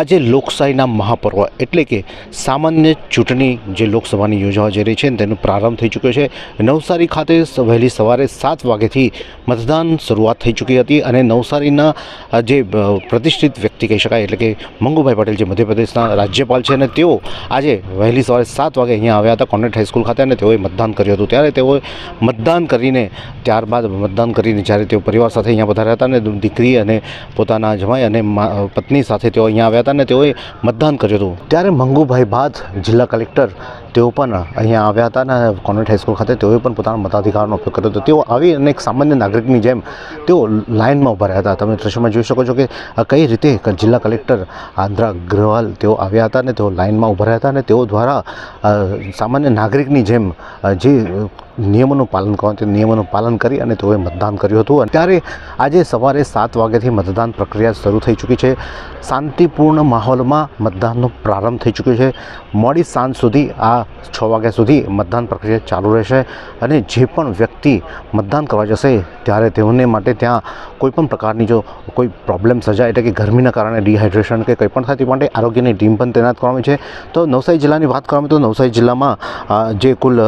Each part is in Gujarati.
આજે લોકશાહીના મહાપર્વ એટલે કે સામાન્ય ચૂંટણી જે લોકસભાની યોજવા જઈ રહી છે તેનો પ્રારંભ થઈ ચૂક્યો છે. નવસારી ખાતે વહેલી સવારે સાત વાગ્યાથી મતદાન શરૂઆત થઈ ચૂકી હતી અને નવસારીના જે પ્રતિષ્ઠિત વ્યક્તિ કહી શકાય એટલે કે મંગુભાઈ પટેલ જે મધ્યપ્રદેશના રાજ્યપાલ છે અને તેઓ આજે વહેલી સવારે સાત વાગે અહીંયા આવ્યા હતા કોન્વેન્ટ હાઈસ્કૂલ ખાતે અને તેઓએ મતદાન કર્યું હતું. ત્યારે તેઓએ મતદાન કરીને ત્યારબાદ મતદાન કરીને જ્યારે તેઓ પરિવાર સાથે અહીંયા વધાર્યા હતા અને દીકરી અને પોતાના જમાઈ અને પત્ની સાથે તેઓ અહીંયા આવ્યા હતા અને તેઓએ મતદાન કર્યું હતું. ત્યારે મંગુભાઈ બાદ જિલ્લા કલેક્ટર તેઓ પણ અહીંયા આવ્યા હતા અને કોન્વેન્ટ હાઈસ્કૂલ ખાતે તેઓએ પણ પોતાના મતાધિકારનો ઉપયોગ કર્યો હતો. તેઓ આવી અને એક સામાન્ય નાગરિકની જેમ તેઓ લાઇનમાં ઊભા રહ્યા હતા. તમે દ્રશ્યમાં જોઈ શકો છો કે કઈ રીતે જિલ્લા કલેક્ટર આંધ્રા અગ્રવાલ તેઓ આવ્યા હતા અને તેઓ લાઇનમાં ઊભા રહ્યા હતા અને તેઓ દ્વારા સામાન્ય નાગરિકની જેમ જે નિયમોનું પાલન કરવાનું તે નિયમોનું પાલન કરી અને તેઓએ મતદાન કર્યું હતું. અને ત્યારે આજે સવારે સાત વાગ્યાથી મતદાન પ્રક્રિયા શરૂ થઈ ચૂકી છે. શાંતિપૂર્ણ માહોલમાં મતદાનનો પ્રારંભ થઈ ચૂક્યો છે. મોડી સાંજ સુધી આ છ વાગ્યા સુધી મતદાન પ્રક્રિયા ચાલુ રહેશે અને જે પણ વ્યક્તિ મતદાન કરવા જશે ત્યારે તેઓને માટે ત્યાં કોઈ પણ પ્રકારની જો કોઈ પ્રોબ્લેમ સર્જાય એટલે કે ગરમીના કારણે ડિહાઇડ્રેશન કે કંઈ પણ થાય તે માટે આરોગ્યની ટીમ પણ તૈનાત કરવામાં છે. તો નવસારી જિલ્લાની વાત કરવામાં તો નવસારી જિલ્લામાં જે કુલ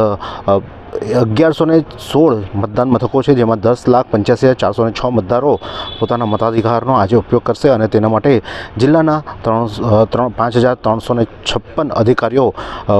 અગિયારસો ને સોળ મતદાન મથકો છે જેમાં દસ લાખ પંચ્યાસી હજાર ચારસો છ મતદારો પોતાના મતાધિકારનો આજે ઉપયોગ કરશે અને તેના માટે જિલ્લાના ત્રણ ત્રણ પાંચ હજાર ત્રણસો છપ્પન અધિકારીઓ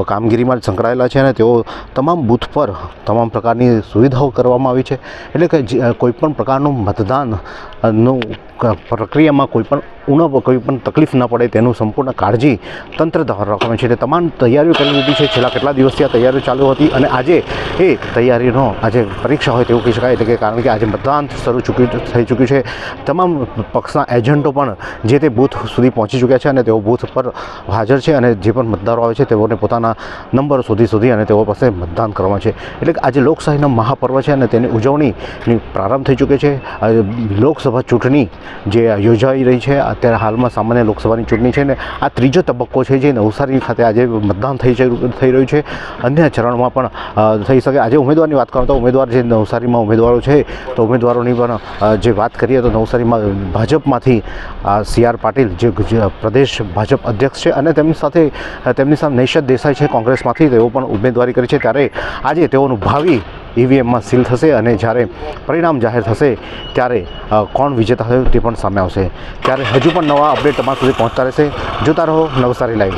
કામગીરીમાં સંકળાયેલા છે અને તેઓ તમામ બૂથ પર તમામ પ્રકારની સુવિધાઓ કરવામાં આવી છે. એટલે કે જે- કોઈ પ્રકારનું મતદાન અ, નું ક- પ્રક્રિયામાં કોઈ ઉણપ કોઈ પણ તકલીફ ન પડે તેનું સંપૂર્ણ કાળજી તંત્ર દ્વારા રાખવામાં છે. તે તમામ તૈયારીઓ કરી લીધી છે. છેલ્લા કેટલા દિવસથી આ તૈયારીઓ ચાલુ હતી અને આજે એ તૈયારીનો આજે પરીક્ષા હોય તેવું કહી શકાય. એટલે કે કારણ કે આજે મતદાન શરૂ ચૂક્યું થઈ ચૂક્યું છે. તમામ પક્ષના એજન્ટો પણ જે તે બૂથ સુધી પહોંચી ચૂક્યા છે અને તેઓ બૂથ પર હાજર છે અને જે પણ મતદારો આવે છે તેઓને પોતાના નંબર સુધી સુધી અને તેઓ પાસે મતદાન કરવા છે. એટલે કે આજે લોકશાહીનો મહાપર્વ છે અને તેની ઉજવણીની પ્રારંભ થઈ ચૂક્યો છે. લોકસભા ચૂંટણી જે યોજાઈ રહી છે અત્યારે હાલમાં સામાન્ય લોકસભાની ચૂંટણી છે ને આ ત્રીજો તબક્કો છે જે નવસારી ખાતે આજે મતદાન થઈ થઈ રહ્યું છે. અન્ય ચરણમાં પણ થઈ શકે. આજે ઉમેદવારની વાત કરું તો ઉમેદવાર જે નવસારીમાં ઉમેદવારો છે, તો ઉમેદવારોની પણ જે વાત કરીએ તો નવસારીમાં ભાજપમાંથી સી આર પાટીલ જે પ્રદેશ ભાજપ અધ્યક્ષ છે અને તેમની સાથે તેમની સામે નૈશદ દેસાઈ છે કોંગ્રેસમાંથી. તેઓ પણ ઉમેદવારી કરી છે. ત્યારે આજે તેઓનું ભાવિ ઈવીએમમાં સીલ થશે અને જ્યારે પરિણામ જાહેર થશે ત્યારે કોણ વિજેતા થયું તે પણ સામે આવશે. ત્યારે હજુ પણ નવા અપડેટ તમારા સુધી પહોંચતા રહેશે. જોતા રહો નવસારી લાઈવ.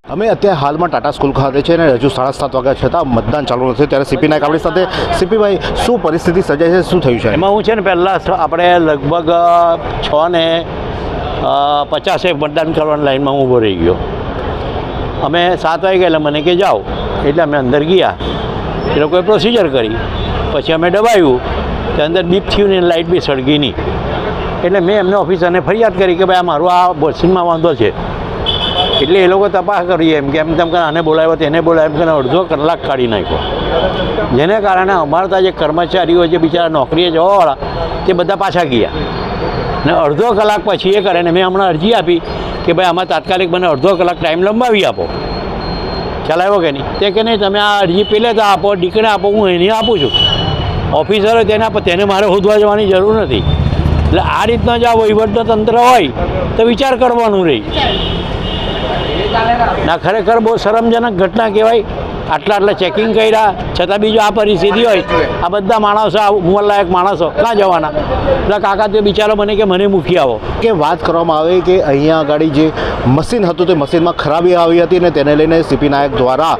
અમે અત્યારે હાલમાં ટાટા સ્કૂલ ખાતે છે અને હજુ સાડા સાત વાગ્યા છતાં મતદાન ચાલુ નથી. ત્યારે સીપી નાયક આપણી સાથે. સીપીભાઈ શું પરિસ્થિતિ સર્જાય છે? શું થયું છે? એમાં હું છે ને પહેલાં આપણે લગભગ છ ને પચાસે મતદાન કરવાની લાઈનમાં હું ઊભો રહી ગયો. અમે સાત વાગે એટલે મને કે જાઓ. એટલે અમે અંદર ગયા. એ લોકોએ પ્રોસિજર કરી. પછી અમે દબાવ્યું તે અંદર બીપ થયું ને લાઇટ બી સળગી નહીં. એટલે મેં એમને ઓફિસરને ફરિયાદ કરી કે ભાઈ, આ મારું આ મશીનમાં વાંધો છે. એટલે એ લોકો તપાસ કરી એમ કે એમ તેમ કરીને આને બોલાવ્યો, તેને બોલાવ્યો કરીને અડધો કલાક કાઢી નાખ્યો. જેને કારણે અમારા ત્યાં જે કર્મચારીઓ જે બિચારા નોકરીએ જવાવાળા, તે બધા પાછા ગયા. ને અડધો કલાક પછી એ કરે ને મેં હમણાં અરજી આપી કે ભાઈ આમાં તાત્કાલિક મને અડધો કલાક ટાઈમ લંબાવી આપો. ખ્યાલ આવ્યો કે નહીં? તે કે નહીં, તમે આ અરજી પેલે તો આપો દીકરે આપો, હું એને આપું છું. ઓફિસરો તેને આપો તેને મારે શોધવા જવાની જરૂર નથી. એટલે આ રીતના જો આ વહીવટનું તંત્ર હોય, તો વિચાર કરવાનું રહી. ના ખરેખર બહુ શરમજનક ઘટના કહેવાય. આટલા આટલા ચેકિંગ કર્યા, છતાં બીજું આ પરિસ્થિતિ હોય, આ બધા માણસો, આ ઉંમરલાયક માણસો ક્યાં જવાના? એટલે કાકા તે બિચારો મને કે, મને મૂકી આવો. કે વાત કરવામાં આવે કે અહીંયા આગળ જે મશીન હતું તે મશીનમાં ખરાબી આવી હતી ને તેને લઈને સીપી નાયક દ્વારા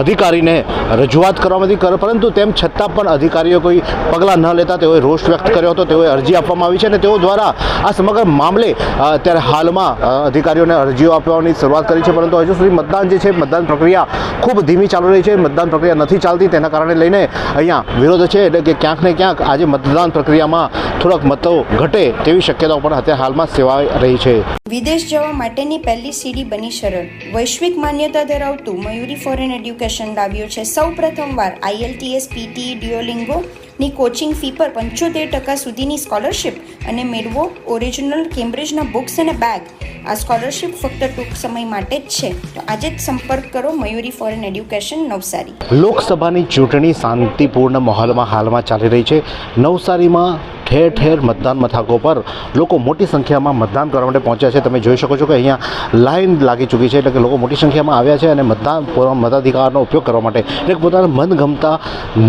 અધિકારીને રજૂઆત કરવામાં હતી. પરંતુ તેમ છતાં પણ અધિકારીઓ કોઈ પગલાં ન લેતા તેઓએ રોષ વ્યક્ત કર્યો હતો, તેઓએ અરજી આપવામાં આવી છે અને તેઓ દ્વારા આ સમગ્ર મામલે અત્યારે હાલમાં અધિકારીઓને અરજીઓ આપવાની શરૂઆત કરી છે. પરંતુ હજુ સુધી મતદાન જે છે, મતદાન પ્રક્રિયા ખૂબ ધીમી ચાલુ રહી છે, મતદાન પ્રક્રિયા નથી ચાલતી, તેના કારણે લઈને અહીંયા વિરોધ છે, એટલે કે ક્યાંક ને ક્યાંક આજે મતદાન પ્રક્રિયામાં થોડાક મતો ઘટે તેવી શક્યતાઓ પણ અત્યારે હાલમાં સેવાઈ રહી છે. વિદેશ જવા માટેની પહેલી સીડી બની સરળ. વૈશ્વિક માન્યતા ધરાવતું મયુરી ફોરેન એડ્યુકેશન લાવ્યું છે. સૌ પ્રથમવાર આઈએલટીએસ પીટી ડિયોલિંગો ની કોચિંગ ફી પર પંચોતેર ટકા સુધીની સ્કોલરશિપ અને મેળવો ઓરિજિનલ કેમ્બ્રિજના બુક્સ અને બેગ આ સ્કોલરશિપ ફક્ત ટૂંક સમય માટે જ છે. તો આજે જ સંપર્ક કરો મયુરી ફોરેન એડ્યુકેશન નવસારી. લોકસભાની ચૂંટણી શાંતિપૂર્ણ માહોલમાં હાલમાં ચાલી રહી છે. નવસારીમાં ઠેર ઠેર મતદાન મથકો પર લોકો મોટી સંખ્યામાં મતદાન કરવા માટે પહોંચ્યા છે. તમે જોઈ શકો છો કે અહીંયા લાઈન લાગી ચૂકી છે એટલે કે લોકો મોટી સંખ્યામાં આવ્યા છે અને મતદાન મતાધિકારનો ઉપયોગ કરવા માટે એટલે પોતાના મનગમતા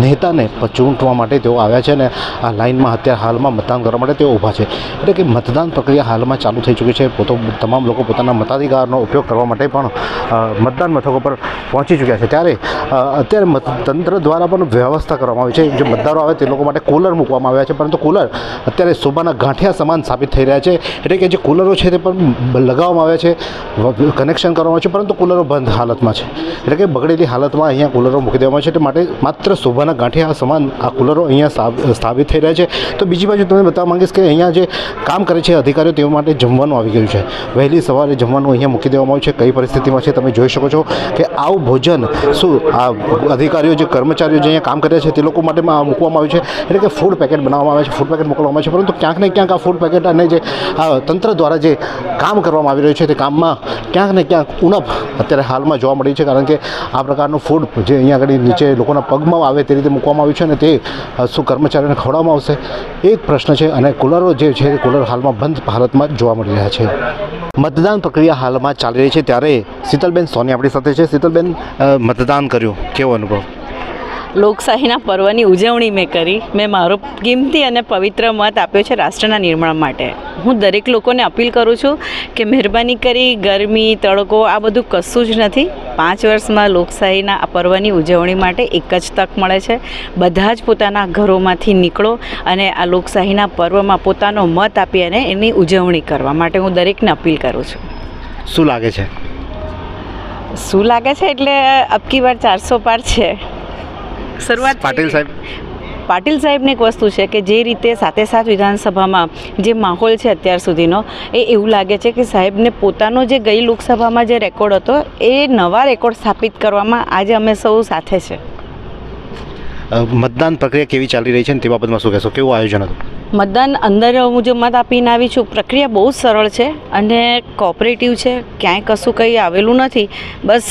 નેતાને ચૂંટવા માટે તેઓ આવ્યા છે અને આ લાઈનમાં અત્યારે હાલમાં મતદાન કરવા માટે તેઓ ઊભા છે. એટલે કે મતદાન પ્રક્રિયા હાલમાં ચાલુ થઈ ચૂકી છે. પોતો તમામ લોકો પોતાના મતાધિકારનો ઉપયોગ કરવા માટે પણ મતદાન મથકો પર પહોંચી ચૂક્યા છે. ત્યારે અત્યારે તંત્ર દ્વારા પણ વ્યવસ્થા કરવામાં આવી છે. જે મતદારો આવે તે લોકો માટે કુલર મૂકવામાં આવ્યા છે. પરંતુ કુલર અત્યારે શોભાના ગાંઠિયા સમાન સાબિત થઈ રહ્યા છે. એટલે કે જે કુલરો છે તે પણ લગાવવામાં આવ્યા છે કનેક્શન કરવામાં છે, પરંતુ કુલરો બંધ હાલતમાં છે. એટલે કે બગડેલી હાલતમાં અહીંયા કુલરો મૂકી દેવામાં છે. એટલે માટે માત્ર શોભાના ગાંઠિયા સમાન આ કુલરો અહીંયા સ્થાપિત થઈ રહ્યા છે. તો બીજી બાજુ તમને બતાવવા માંગીશ કે અહીંયા જે કામ કરે છે અધિકારીઓ તેઓ માટે જમવાનું આવી ગયું છે. વહેલી સવારે જમવાનું અહીંયા મૂકી દેવામાં આવ્યું છે. કઈ પરિસ્થિતિમાં છે તમે જોઈ શકો છો કે આવું ભોજન શું આ અધિકારીઓ જે કર્મચારીઓ જે અહીંયા કામ કરે છે તે લોકો માટે મૂકવામાં આવ્યું છે. એટલે કે ફૂડ પેકેટ બનાવવામાં આવે છે. ફૂડ પેકેટ મોકલવામાં છે. પરંતુ ક્યાંક ને ક્યાંક આ ફૂડ પેકેટ અને જે તંત્ર દ્વારા જે કામ કરવામાં આવી રહ્યું છે તે કામમાં ક્યાંક ને ક્યાંક ઉણપ અત્યારે હાલમાં જોવા મળી છે. કારણ કે આ પ્રકારનું ફૂડ જે અહીંયા આગળ નીચે લોકોના પગમાં આવે તે રીતે મૂકવામાં આવ્યું છે અને તે શું કર્મચારીઓને ખવડાવવામાં આવશે. એક પ્રશ્ન છે અને કુલરો જે છે કુલર હાલમાં બંધ હાલતમાં જોવા મળી રહ્યા છે. મતદાન પ્રક્રિયા હાલમાં ચાલી રહી છે. ત્યારે શીતલબેન સોની આપણી સાથે છે. શીતલબેન મતદાન કર્યું. કેવો અનુભવ? લોકશાહીના પર્વની ઉજવણી મેં કરી. મેં મારો કિંમતી અને પવિત્ર મત આપ્યો છે રાષ્ટ્રના નિર્માણ માટે. હું દરેક લોકોને અપીલ કરું છું કે મહેરબાની કરી ગરમી તડકો આ બધું કશું જ નથી. પાંચ વર્ષમાં લોકશાહીના આ પર્વની ઉજવણી માટે એક જ તક મળે છે. બધા જ પોતાના ઘરોમાંથી નીકળો અને આ લોકશાહીના પર્વમાં પોતાનો મત આપી અને એની ઉજવણી કરવા માટે હું દરેકને અપીલ કરું છું. શું લાગે છે? શું લાગે છે? એટલે અબકી વાર ચારસો પાર છે. શરૂઆત પાટીલ સાહેબ? પાટીલ સાહેબની એક વસ્તુ છે કે જે રીતે સાથે સાથ વિધાનસભામાં જે માહોલ છે અત્યાર સુધીનો એ એવું લાગે છે કે સાહેબને પોતાનો જે ગઈ લોકસભામાં જે રેકોર્ડ હતો એ નવા રેકોર્ડ સ્થાપિત કરવામાં આજે અમે સૌ સાથે છે. મતદાન પ્રક્રિયા કેવી ચાલી રહી છે તે બાબતમાં શું કહેશો? કેવું આયોજન હતું? મતદાન અંદર હું જો મત આપીને આવી છું પ્રક્રિયા બહુ જ સરળ છે અને કોઓપરેટિવ છે ક્યાંય કશું કંઈ આવેલું નથી. બસ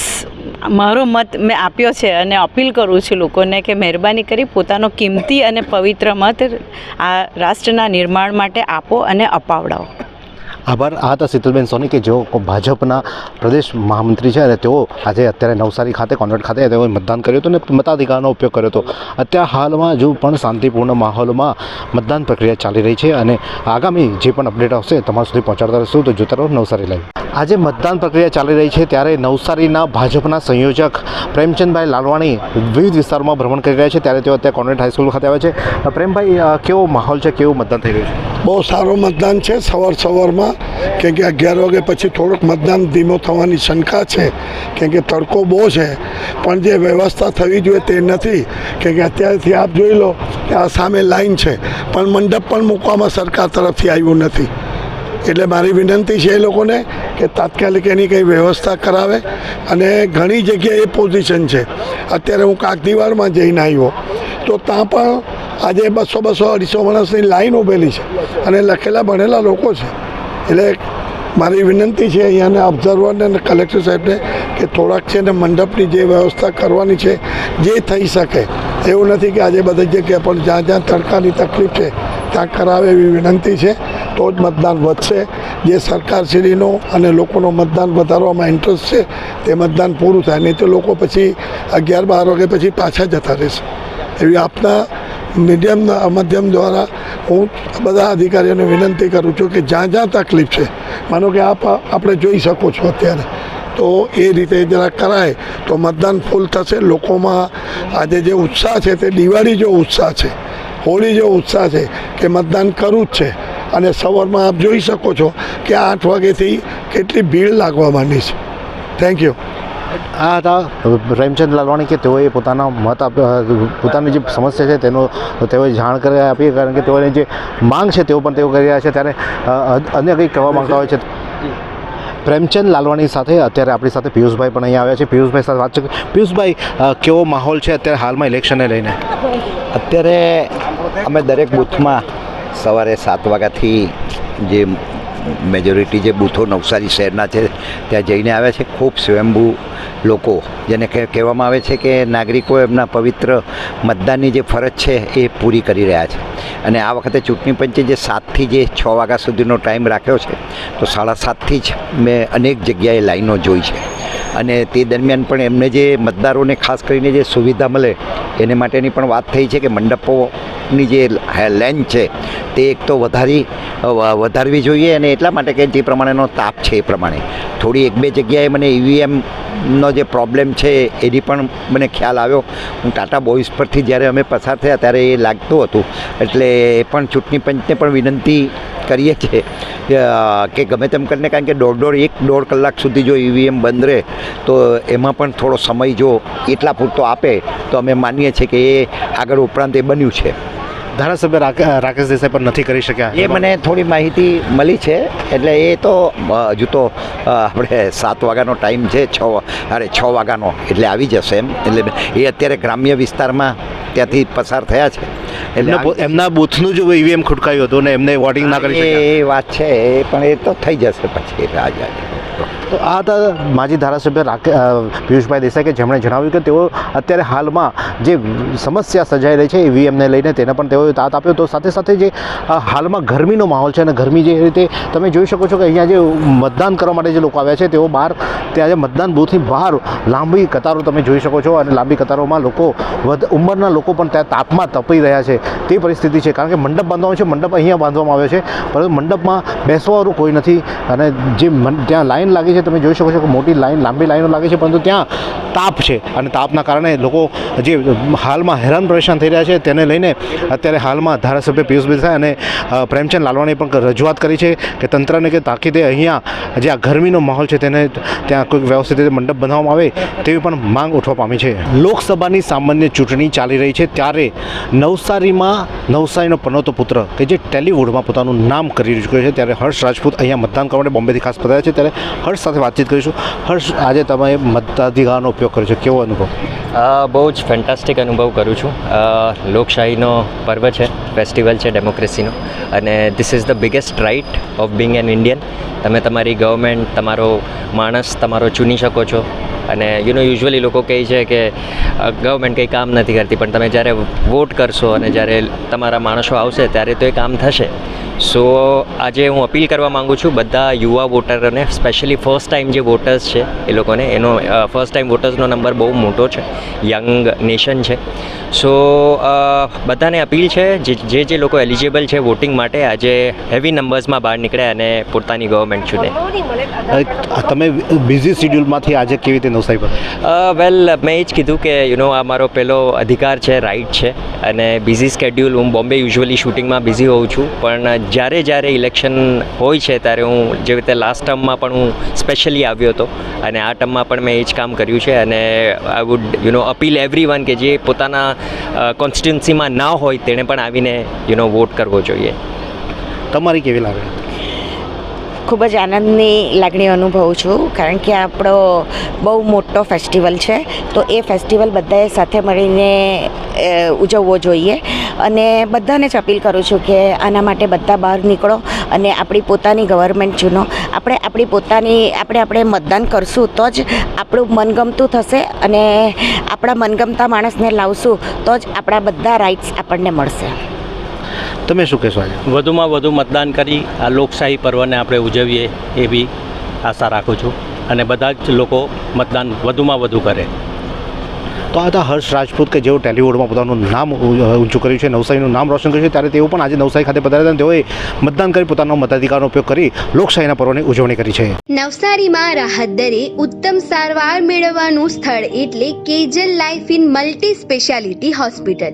મારો મત મેં આપ્યો છે અને અપીલ કરું છું લોકોને કે મહેરબાની કરી પોતાનો કિંમતી અને પવિત્ર મત આ રાષ્ટ્રના નિર્માણ માટે આપો અને અપાવડાવો. આભાર. આ હતા શીતલબેન સોની કે જેઓ ભાજપના પ્રદેશ મહામંત્રી છે અને તેઓ આજે અત્યારે નવસારી ખાતે કોન્વેન્ટ ખાતે તેઓએ મતદાન કર્યું હતું અને મતાધિકારનો ઉપયોગ કર્યો હતો. અત્યારે હાલમાં હજુ પણ શાંતિપૂર્ણ માહોલમાં મતદાન પ્રક્રિયા ચાલી રહી છે અને આગામી જે પણ અપડેટ આવશે તમારા સુધી પહોંચાડતા રહીશું. તો જોતા રહો નવસારી લાઈવ. આજે મતદાન પ્રક્રિયા ચાલી રહી છે ત્યારે નવસારીના ભાજપના સંયોજક પ્રેમચંદભાઈ લાલવાણી વિવિધ વિસ્તારોમાં ભ્રમણ કરી રહ્યા છે. ત્યારે તેઓ અત્યારે કોન્વેન્ટ હાઈસ્કૂલ ખાતે આવે છે. પ્રેમભાઈ કેવો માહોલ છે? કેવું મતદાન થઈ રહ્યું છે? બહુ સારું મતદાન છે. સવાર સવારમાં કેમ કે અગિયાર વાગે પછી થોડુંક મતદાન ધીમો થવાની શંકા છે. કેમ કે તડકો બહુ છે. પણ જે વ્યવસ્થા થવી જોઈએ તે નથી. કેમ કે અત્યારથી આપ જોઈ લો કે આ સામે લાઈન છે. પણ મંડપ પણ મૂકવામાં સરકાર તરફથી આવ્યું નથી. એટલે મારી વિનંતી છે એ લોકોને કે તાત્કાલિક એની કંઈ વ્યવસ્થા કરાવે અને ઘણી જગ્યાએ પોઝિશન છે. અત્યારે હું કાકદીવારમાં જઈને આવ્યો. તો ત્યાં પણ આજે બસો બસો અઢીસો માણસની લાઈન ઊભેલી છે અને લખેલા ભણેલા લોકો છે. એટલે મારી વિનંતી છે અહીંયાના ઓબ્ઝર્વરને અને કલેક્ટર સાહેબને કે થોડાક છે ને મંડપની જે વ્યવસ્થા કરવાની છે, જે થઈ શકે. એવું નથી કે આજે બધી જગ્યાએ પણ જ્યાં જ્યાં તડકાની તકલીફ છે, ત્યાં કરાવે એવી વિનંતી છે. તો જ મતદાન વધશે. જે સરકારશ્રીનો અને લોકોનો મતદાન વધારવામાં ઇન્ટરેસ્ટ છે, તે મતદાન પૂરું થાય. નહીં તો લોકો પછી અગિયાર બાર વાગે પછી પાછા જતા રહેશે. એવી આપના મીડિયમના માધ્યમ દ્વારા હું બધા અધિકારીઓને વિનંતી કરું છું કે જ્યાં જ્યાં તકલીફ છે, માનો કે આપ આપણે જોઈ શકો છો અત્યારે, તો એ રીતે જરા કરાય તો મતદાન ફૂલ થશે. લોકોમાં આજે જે ઉત્સાહ છે તે દિવાળી જેવો ઉત્સાહ છે, હોળી જેવો ઉત્સાહ છે કે મતદાન કરવું જ છે. અને સવારમાં આપ જોઈ શકો છો કે આઠ વાગ્યાથી કેટલી ભીડ લાગવા માંડી છે. થેન્ક યુ આ હતા. પ્રેમચંદ લાલવાણી કે તેઓએ પોતાના મત આપ પોતાની જે સમસ્યા છે તેનો તેઓએ જાણ કરી આપી કારણ કે તેઓની જે માંગ છે તેઓ પણ તેઓ કરી રહ્યા છે. ત્યારે અન્ય કંઈક કહેવા માંગતા હોય છે? પ્રેમચંદ લાલવાણી સાથે અત્યારે આપણી સાથે પિયુષભાઈ પણ અહીંયા આવ્યા છે. પિયુષભાઈ સાથે વાત છે પિયુષભાઈ કેવો માહોલ છે અત્યારે હાલમાં ઇલેક્શનને લઈને? અત્યારે અમે દરેક બૂથમાં સવારે સાત વાગ્યાથી જે મેજોરિટી જે બૂથો નવસારી શહેરના છે, ત્યાં જઈને આવ્યા છે ખૂબ સ્વયંભૂ લોકો, જેને કહે- કહેવામાં આવે છે કે નાગરિકો એમના પવિત્ર મતદાનની જે ફરજ છે એ પૂરી કરી રહ્યા છે. અને આ વખતે ચૂંટણી પંચે જે સાતથી જે છ વાગ્યા સુધીનો ટાઈમ રાખ્યો છે, તો સાડા સાતથી જ મેં અનેક જગ્યાએ લાઈનો જોઈ છે. અને તે દરમિયાન પણ એમને જે મતદારોને ખાસ કરીને જે સુવિધા મળે, એને માટેની પણ વાત થઈ છે કે મંડપોની જે લેન્થ છે તે એક તો વધારી વધારવી જોઈએ અને એટલા માટે કે જે પ્રમાણેનો તાપ છે એ પ્રમાણે. થોડી એક બે જગ્યાએ મને ઈવીએમનો જે પ્રોબ્લેમ છે એની પણ મને ખ્યાલ આવ્યો. હું ટાટા બોઇસ પરથી જ્યારે અમે પસાર થયા ત્યારે એ લાગતું હતું. એટલે એ પણ ચૂંટણી પંચને પણ વિનંતી કરીએ છીએ કે, ગમે તેમ કરીને કારણ કે દોઢ દોઢ એક દોઢ કલાક સુધી જો ઈવીએમ બંધ રહે તો એમાં પણ થોડો સમય જો એટલા પૂરતો આપે તો અમે માનીએ છીએ કે એ આગળ ઉપરાંત એ બન્યું છે. ધારાસભ્ય રાકે- રાકેશ દેસાઈ પણ નથી કરી શક્યા. એ મને થોડી માહિતી મળી છે એટલે એ તો હજુ તો આપણે સાત વાગ્યાનો ટાઈમ છે છ અરે છ વાગ્યાનો એટલે આવી જશે એમ. એટલે એ અત્યારે ગ્રામ્ય વિસ્તારમાં ત્યાંથી પસાર થયા છે. એટલે એમના એમના બૂથનું જો ઈવીએમ ખુટકાયું હતું ને એમને વોટિંગ ના કરી એ વાત છે એ પણ એ તો થઈ જશે પછી જાય તો આ હતા માજી ધારાસભ્ય રાકે પિયુષભાઈ દેસાઈ કે જેમણે જણાવ્યું કે તેઓ અત્યારે હાલમાં જે સમસ્યા સર્જાઈ રહી છે ઈવીએમને લઈને તેને પણ તેઓએ તાત આપ્યો. તો સાથે સાથે જે હાલમાં ગરમીનો માહોલ છે અને ગરમી જે રીતે તમે જોઈ શકો છો કે અહીંયા જે મતદાન કરવા માટે જે લોકો આવ્યા છે તેઓ બહાર, ત્યાં જે મતદાન બૂથની બહાર લાંબી કતારો તમે જોઈ શકો છો અને લાંબી કતારોમાં લોકો વધ, ઉંમરના લોકો પણ ત્યાં તાપમાં તપી રહ્યા છે. તે પરિસ્થિતિ છે કારણ કે મંડપ બાંધવાનો છે, મંડપ અહીંયા બાંધવામાં આવ્યો છે, પરંતુ મંડપમાં બેસવાવાળું કોઈ નથી અને જે ત્યાં લાઈન લાગી છે તમે જોઈ શકો છો કે મોટી લાઈન, લાંબી લાઈનો લાગે છે, પરંતુ ત્યાં તાપ છે. અને તાપના કારણે લોકો જે હાલમાં હેરાન પરેશાન થઈ રહ્યા છે, તેને લઈને અત્યારે હાલમાં ધારાસભ્ય પિયુષ દેસાઈ અને પ્રેમચંદ લાલવાણીએ પણ રજૂઆત કરી છે કે તંત્રને કે તાકીદે અહીંયા જે આ ગરમીનો માહોલ છે, તેને ત્યાં કોઈક વ્યવસ્થિત રીતે મંડપ બનાવવામાં આવે તેવી પણ માંગ ઉઠવા પામી છે. લોકસભાની સામાન્ય ચૂંટણી ચાલી રહી છે, ત્યારે નવસારીમાં, નવસારીનો પનોતો પુત્ર કે જે ટેલિવુડમાં પોતાનું નામ કરી ચૂક્યો છે, ત્યારે હર્ષ રાજપૂત અહીંયા મતદાન કરવા માટે બોમ્બેથી ખાસ પધાર્યા છે, ત્યારે હર્ષ સાથે વાતચીત કરીશું. હર્ષ, આજે તમે મતાધિકારનો ઉપયોગ કર્યો છે. કેવો અનુભવ? બહુ જ ફેન્ટાસ્ટિક અનુભવ કરું છું. લોકશાહીનો પર્વ છે, ફેસ્ટિવલ છે, ડેમોક્રેસીનો. અને this is the biggest right of being an Indian તમે તમારી ગવર્મેન્ટ તમારો માણસ, તમારો ચૂની શકો છો. અને યુ નો યુઝ્યુઅલી લોકો કહે છે કે ગવર્મેન્ટ કંઈ કામ નથી કરતી પણ તમે જ્યારે વોટ કરશો અને જ્યારે તમારા માણસો આવશે ત્યારે તો એ કામ થશે. સો આજે હું અપીલ કરવા માગું છું બધા યુવા વોટરોને સ્પેશિયલી ફર્સ્ટ ટાઈમ જે વોટર્સ છે એ લોકોને એનો ફર્સ્ટ ટાઈમ વોટર્સનો નંબર બહુ મોટો છે યંગ નેશન છે. સો બધાને અપીલ છે જે જે જે લોકો એલિજિબલ છે વોટિંગ માટે આજે હેવી નંબર્સમાં બહાર નીકળે અને પોતાની ગવર્મેન્ટ ચૂને તમે બિઝી શિડ્યુલમાંથી આજે કેવી રીતે નવસારી પર વેલ મેં એ જ કીધું કે યુ નો આ મારો પહેલો અધિકાર છે રાઇટ છે. અને બિઝી સ્કેડ્યુલ હું બોમ્બે યુઝ્યુઅલી શૂટિંગમાં બિઝી હોઉં છું. પણ જ્યારે જ્યારે ઇલેક્શન હોય છે ત્યારે હું જેવી રીતે લાસ્ટ ટર્મમાં પણ હું સ્પેશિયલી આવ્યો હતો. અને આ ટર્મમાં પણ મેં એ જ કામ કર્યું છે. અને I would you know appeal everyone કે જે પોતાના કોન્સ્ટિટ્યુન્સીમાં ના હોય તેણે પણ આવીને યુ નો વોટ કરવો જોઈએ. તમારી કેવી લાગે? ખૂબ જ આનંદની લાગણી અનુભવું છું, કારણ કે આપણો બહુ મોટો ફેસ્ટિવલ છે. તો એ ફેસ્ટિવલ બધાએ સાથે મળીને ઉજવવો જોઈએ. અને બધાને જ અપીલ કરું છું કે આના માટે બધા બહાર નીકળો અને આપણી પોતાની ગવર્મેન્ટ ચૂનો. આપણે આપણી પોતાની, આપણે આપણે મતદાન કરશું તો જ આપણું મનગમતું થશે અને આપણા મનગમતા માણસને લાવશું તો જ આપણા બધા રાઇટ્સ આપણને મળશે. તમે શું કહેશો વધુમાં વધુ મતદાન કરી આ લોકશાહી પર્વને આપણે ઉજવીએ એવી આશા રાખું છું અને બધા જ લોકો મતદાન વધુમાં વધુ કરે. તો આ હતા હર્ષ રાજપૂત કે જેઓ ટેલિવુડમાં પોતાનું નામ ઊંચું કર્યું છે નવસારીનું નામ રોશન કર્યું છે ત્યારે તેઓ પણ આજે નવસારી ખાતે પધાર્યા અને તેઓએ મતદાન કરી પોતાનો મતાધિકારનો ઉપયોગ કરી લોકશાહીના પર્વની ઉજવણી કરી છે. નવસારીમાં રાહત દરે ઉત્તમ સારવાર મેળવવાનું સ્થળ એટલે Kejal life in multi speciality hospital.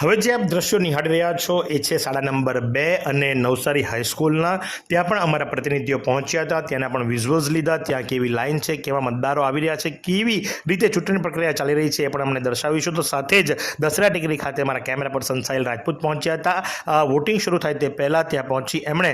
હવે જે આપ દ્રશ્યો નિહાળી રહ્યા છો, એ છે શાળા નંબર બે અને નવસારી હાઈસ્કૂલના ત્યાં પણ અમારા પ્રતિનિધિઓ પહોંચ્યા હતા, ત્યાંના પણ વિઝ્યુઅલ્સ લીધા, ત્યાં કેવી લાઈન છે, કેવા મતદારો આવી રહ્યા છે, કેવી રીતે ચૂંટણી પ્રક્રિયા ચાલી રહી છે એ પણ અમને દર્શાવીશું. તો સાથે જ દસરા ટેકરી ખાતે અમારા કેમેરા પર્સન સાહિલ રાજપૂત પહોંચ્યા હતા. વોટિંગ શરૂ થાય તે પહેલાં ત્યાં પહોંચી એમણે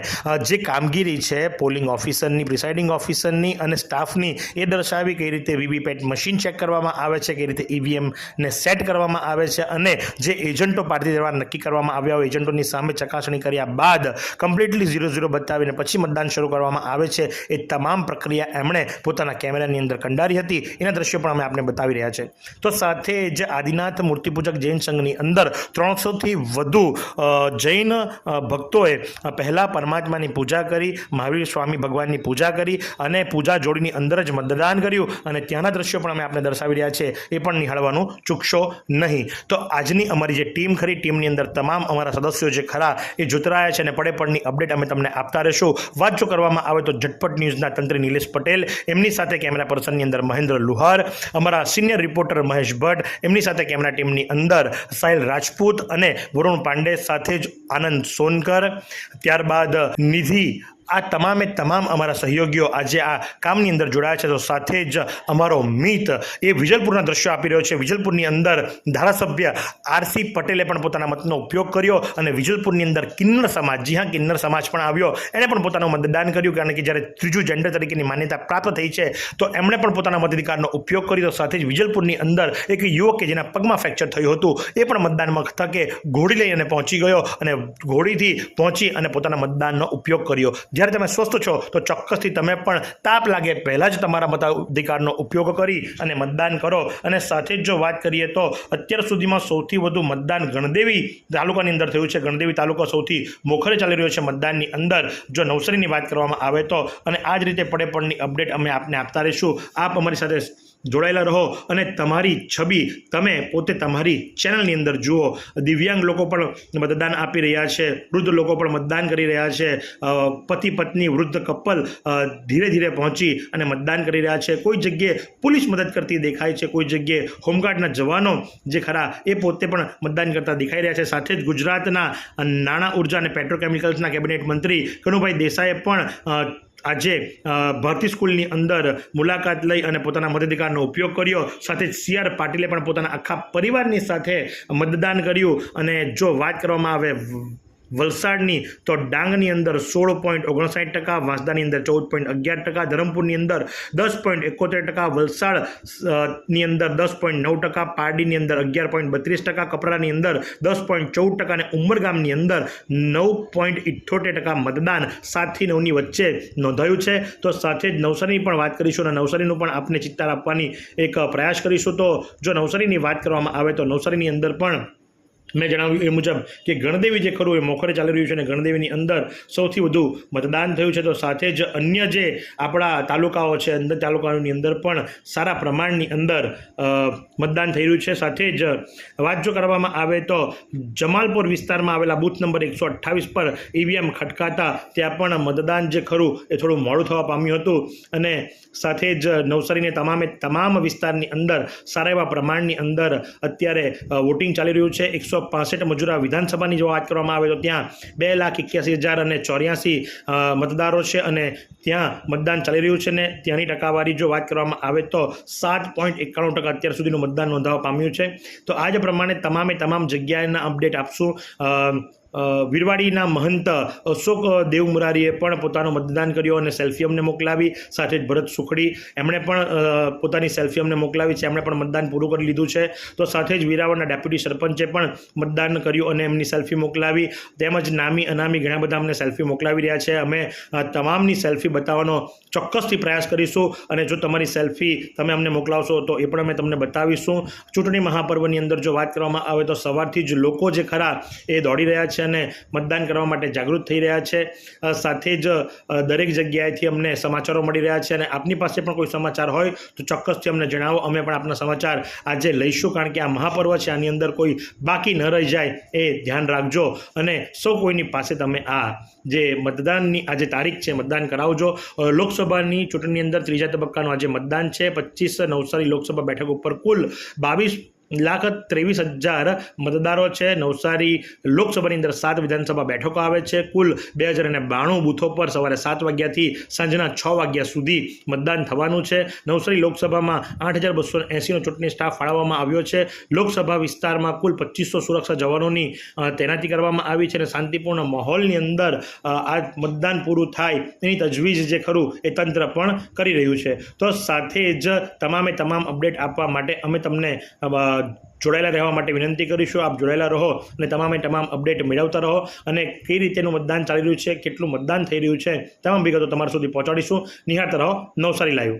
જે કામગીરી છે પોલિંગ ઓફિસરની પ્રિસાઇડિંગ ઓફિસરની અને સ્ટાફની એ દર્શાવી કઈ રીતે વીવીપેટ મશીન ચેક કરવામાં આવે છે, કઈ રીતે ઈવીએમને સેટ કરવામાં આવે છે અને જે એજન્ટો પાર્ટી દ્વારા નક્કી કરવામાં આવ્યા હોય. એજન્ટોની સામે ચકાસણી કર્યા બાદ કમ્પ્લીટલી ઝીરો ઝીરો બતાવીને પછી મતદાન શરૂ કરવામાં આવે છે. એ તમામ પ્રક્રિયા એમણે પોતાના કેમેરાની અંદર કંડારી હતી. એના દ્રશ્યો પણ અમે આપને બતાવી રહ્યા છે. તો સાથે જ આદિનાથ મૂર્તિપૂજક જૈન સંઘની અંદર ત્રણસોથી વધુ જૈન ભક્તોએ પહેલાં પરમાત્માની પૂજા કરી, મહાવીર સ્વામી ભગવાનની પૂજા કરી અને પૂજા જોડીની અંદર જ મતદાન કર્યું અને ત્યાંના દ્રશ્યો પણ અમે આપને દર્શાવી રહ્યા છે. એ પણ નિહાળવાનું ચૂકશો નહીં. તો આજની અમારી જે ટીમ ખરી. ટીમની અંદર તમામ અમારા સદસ્યો જે ખરા એ જોતરાયા છે અને પડે પડની અપડેટ અમે તમને આપતા રહીશું. વાત જો કરવામાં આવે તો ઝટપટ ન્યૂઝના તંત્રી નિલેશ પટેલ, એમની સાથે કેમેરા પર્સનની અંદર મહેન્દ્ર લુહાર, અમારા સિનિયર રિપોર્ટર મહેશ ભટ્ટ, એમની સાથે કેમેરા ટીમની અંદર સાહિલ રાજપૂત અને વરુણ પાંડે સાથે જ આનંદ સોનકર. ત્યારબાદ નિધિ આ તમામે તમામ અમારા સહયોગીઓ આજે આ કામની અંદર જોડાયા છે. તો સાથે જ અમારો મિત એ વિજલપુરના દ્રશ્યો આપી રહ્યો છે. વિજલપુરની અંદર ધારાસભ્ય આરસી પટેલે પણ પોતાના મતનો ઉપયોગ કર્યો અને વિજલપુરની અંદર કિન્નર સમાજ, જી હા, કિન્નર સમાજ પણ આવ્યો. એણે પણ પોતાનું મતદાન કર્યું કારણ કે જ્યારે ત્રીજું જેન્ડર તરીકેની માન્યતા પ્રાપ્ત થઈ છે, તો એમણે પણ પોતાના મતાધિકારનો ઉપયોગ કર્યો. સાથે જ વિજલપુરની અંદર એક યુવક કે જેના પગમાં ફ્રેક્ચર થયું હતું, એ પણ મતદાન મથકે ઘોડી લઈ અને પહોંચી ગયો અને ઘોડીથી પહોંચી અને પોતાના મતદાનનો ઉપયોગ કર્યો. જ્યારે તમે સ્વસ્થ છો, તો ચોક્કસથી તમે પણ તાપ લાગે. પહેલાં જ તમારા મતાધિકારનો ઉપયોગ કરી અને મતદાન કરો. અને સાથે જ જો વાત કરીએ તો અત્યાર સુધીમાં સૌથી વધુ મતદાન ગણદેવી તાલુકાની અંદર થયું છે. ગણદેવી તાલુકો સૌથી મોખરે ચાલી રહ્યો છે મતદાનની અંદર. જો નવસારીની વાત કરવામાં આવે તો, અને આ જ રીતે પડે પડની અપડેટ અમે આપને આપતા રહીશું. આપ અમારી સાથે જોડાયેલા રહો અને તમારી છબી તમે પોતે તમારી ચેનલની અંદર જુઓ. દિવ્યાંગ લોકો પણ મતદાન આપી રહ્યા છે. વૃદ્ધ લોકો પણ મતદાન કરી રહ્યા છે. પતિ પત્ની, વૃદ્ધ કપલ ધીરે ધીરે પહોંચી અને મતદાન કરી રહ્યા છે. કોઈ જગ્યાએ પોલીસ મદદ કરતી દેખાય છે. કોઈ જગ્યાએ હોમગાર્ડના જવાનો જે ખરા એ પોતે પણ મતદાન કરતા દેખાઈ રહ્યા છે. સાથે જ ગુજરાતના નાણાં ઊર્જા અને પેટ્રોકેમિકલ્સના કેબિનેટ મંત્રી કનુભાઈ દેસાઈએ પણ આજે ભરતી સ્કૂલની અંદર મુલાકાત લઈ અને પોતાના મતાધિકારનો ઉપયોગ કર્યો. સાથે જ સી આર પાટીલે પણ પોતાના આખા પરિવારની સાથે મતદાન કર્યું. અને જો વાત કરવામાં આવે વલસાડની તો ડાંગની અંદર સોળ પોઈન્ટ ઓગણસાઠ ટકા, વાંસદાની અંદર ચૌદ પોઈન્ટ અગિયાર ટકા, ધરમપુરની અંદર દસ પોઈન્ટ એકોતેર ટકા, વલસાડની અંદર દસ પોઈન્ટ નવ ટકા, પારડીની અંદર અગિયાર પોઈન્ટ બત્રીસ ટકા, કપરાની અંદર દસ પોઈન્ટ ચૌદ ટકા અને ઉમરગામની અંદર નવ પોઈન્ટ ઇઠ્ઠોતેર ટકા મતદાન સાતથી નવની વચ્ચે નોંધાયું છે. તો સાથે જ નવસારીની પણ વાત કરીશું અને નવસારીનું પણ આપને ચિત્તાર આપવાની એક પ્રયાસ કરીશું. તો જો નવસારીની વાત કરવામાં આવે તો નવસારીની અંદર પણ મેં જણાવ્યું એ મુજબ કે ગણદેવી જે ખરું એ મોખરે ચાલી રહ્યું છે અને ગણદેવીની અંદર સૌથી વધુ મતદાન થયું છે. તો સાથે જ અન્ય જે આપણા તાલુકાઓ છે, અંદર તાલુકાઓની અંદર પણ સારા પ્રમાણની અંદર મતદાન થઈ રહ્યું છે. સાથે જ વાત જો કરવામાં આવે તો જમાલપુર વિસ્તારમાં આવેલા બૂથ નંબર એકસો અઠ્ઠાવીસ પર ઈવીએમ ખટકાતા ત્યાં પણ મતદાન જે ખરું એ થોડું મોડું થવા પામ્યું હતું અને સાથે જ નવસારીને તમામે તમામ વિસ્તારની અંદર સારા એવા પ્રમાણની અંદર અત્યારે વોટિંગ ચાલી રહ્યું છે. એકસો પાસઠ મજૂરા વિધાનસભાની જો વાત કરવામાં આવે તો ત્યાં બે લાખ એક્યાસી હજાર અને ચોર્યાસી મતદારો છે અને ત્યાં મતદાન ચાલી રહ્યું છે ને ત્યાંની ટકાવારી જો વાત કરવામાં આવે તો સાત પોઈન્ટ એકાણું ટકા અત્યાર સુધીનું મતદાન નોંધાવા પામ્યું છે. તો આ જ પ્રમાણે તમામે તમામ જગ્યાએના અપડેટ આપશું. વિરવાડીના મહંત અશોક દેવ મુરારીએ પણ પોતાનું મતદાન કર્યું અને સેલ્ફી અમને મોકલાવી. સાથે જ ભરત સુખડી એમણે પણ પોતાની સેલ્ફી અમને મોકલાવી છે. એમણે પણ મતદાન પૂરું કરી લીધું છે. તો સાથે જ વિરાવળના ડેપ્યુટી સરપંચે પણ મતદાન કર્યું અને એમની સેલ્ફી મોકલાવી. તેમજ નામી અનામી ઘણા બધા અમને સેલ્ફી મોકલાવી રહ્યા છે. અમે તમામની સેલ્ફી બતાવવાનો ચોક્કસથી પ્રયાસ કરીશું અને જો તમારી સેલ્ફી તમે અમને મોકલાવશો તો એ પણ અમે તમને બતાવીશું. ચૂંટણી મહાપર્વની અંદર જો વાત કરવામાં આવે તો સવારથી જ લોકો જે ખરા એ દોડી રહ્યા છે. અને મતદાન કરવા માટે જાગૃત થઈ રહ્યા છે. સાથે જ દરેક જગ્યાએથી અમને સમાચારો મળી રહ્યા છે અને આપની પાસે પણ કોઈ સમાચાર હોય તો ચોક્કસથી અમને જણાવો. અમે પણ આપના સમાચાર આજે લઈશું કારણ કે આ મહાપર્વ છે. આની અંદર કોઈ બાકી ન રહી જાય એ ધ્યાન રાખજો અને સૌ કોઈની પાસે તમે આ જે મતદાનની આજે તારીખ છે, મતદાન કરાવજો. લોકસભાની ચૂંટણીની અંદર ત્રીજા તબક્કાનું આજે મતદાન છે. પચીસ નવસારી લોકસભા બેઠક ઉપર કુલ બાવીસ લાખ ત્રેવીસ હજાર મતદારો છે. નવસારી લોકસભાની અંદર સાત વિધાનસભા બેઠકો આવે છે. કુલ બે હજાર અને બાણું બૂથો પર સવારે સાત વાગ્યાથી સાંજના છ વાગ્યા સુધી મતદાન થવાનું છે. નવસારી લોકસભામાં આઠ હજાર બસો એંસીનો ચૂંટણી સ્ટાફ ફાળવવામાં આવ્યો છે. લોકસભા વિસ્તારમાં કુલ પચીસો સુરક્ષા જવાનોની તૈનાતી કરવામાં આવી છે અને શાંતિપૂર્ણ માહોલની અંદર આ મતદાન પૂરું થાય એની તજવીજ જે ખરું એ તંત્ર પણ કરી રહ્યું છે. તો સાથે જ તમામે તમામ અપડેટ આપવા માટે અમે તમને જોડાયેલા રહેવા માટે વિનંતી કરીશું. આપ જોડાયેલા રહો અને તમામે તમામ અપડેટ મેળવતા રહો અને કઈ રીતેનું મતદાન ચાલી રહ્યું છે, કેટલું મતદાન થઈ રહ્યું છે, તમામ વિગતો તમારા સુધી પહોંચાડીશું. નિહાળતા રહો. નવસારી લાઈવ